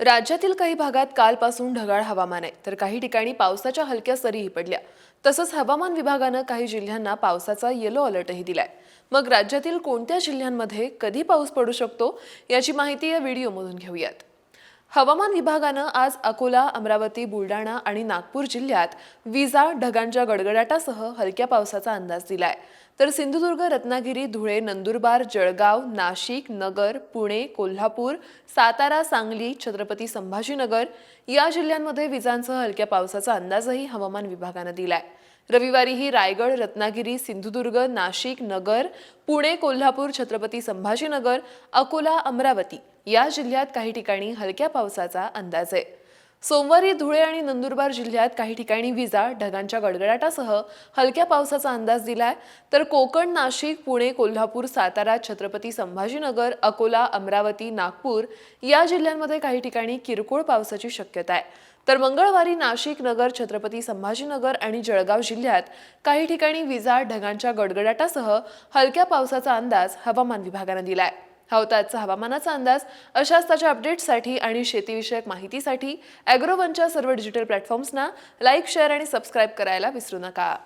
राज्यातील काही भागात कालपासून ढगाळ हवामान आहे. तर काही ठिकाणी पावसाच्या हलक्या सरीही पडल्या. तसंच हवामान विभागानं काही जिल्ह्यांना पावसाचा येलो अलर्टही दिलाय. मग राज्यातील कोणत्या जिल्ह्यांमध्ये कधी पाऊस पडू शकतो याची माहिती या व्हिडिओमधून घेऊयात. हवामान विभागानं आज अकोला अमरावती बुलढाणा आणि नागपूर जिल्ह्यात विजा ढगांच्या गडगडाटासह हलक्या पावसाचा अंदाज दिलाय. तर सिंधुदुर्ग रत्नागिरी धुळे नंदुरबार जळगाव नाशिक नगर पुणे कोल्हापूर सातारा सांगली छत्रपती संभाजीनगर या जिल्ह्यांमध्ये विजांसह हलक्या पावसाचा अंदाजही हवामान विभागानं दिलाय. रविवारीही रायगड रत्नागिरी सिंधुदुर्ग नाशिक नगर पुणे कोल्हापूर छत्रपती संभाजीनगर अकोला अमरावती या जिल्ह्यात काही ठिकाणी हलक्या पावसाचा अंदाज आहे. सोमवारी धुळे आणि नंदुरबार जिल्ह्यात काही ठिकाणी विजा ढगांच्या गडगडाटासह हलक्या पावसाचा अंदाज दिलाय. तर कोकण नाशिक पुणे कोल्हापूर सातारा छत्रपती संभाजीनगर अकोला अमरावती नागपूर या जिल्ह्यांमध्ये काही ठिकाणी किरकोळ पावसाची शक्यता आहे. तर मंगळवारी नाशिक नगर छत्रपती संभाजीनगर आणि जळगाव जिल्ह्यात काही ठिकाणी विजा ढगांच्या गडगडाटासह हलक्या पावसाचा अंदाज हवामान विभागानं दिलाय. हा होता आजचा हवामानाचा अंदाज अशाच त्याच्या अपडेट्ससाठी आणि शेतीविषयक माहितीसाठी अॅग्रोवनच्या सर्व डिजिटल प्लॅटफॉर्म्सना लाईक शेअर आणि सबस्क्राईब करायला विसरू नका.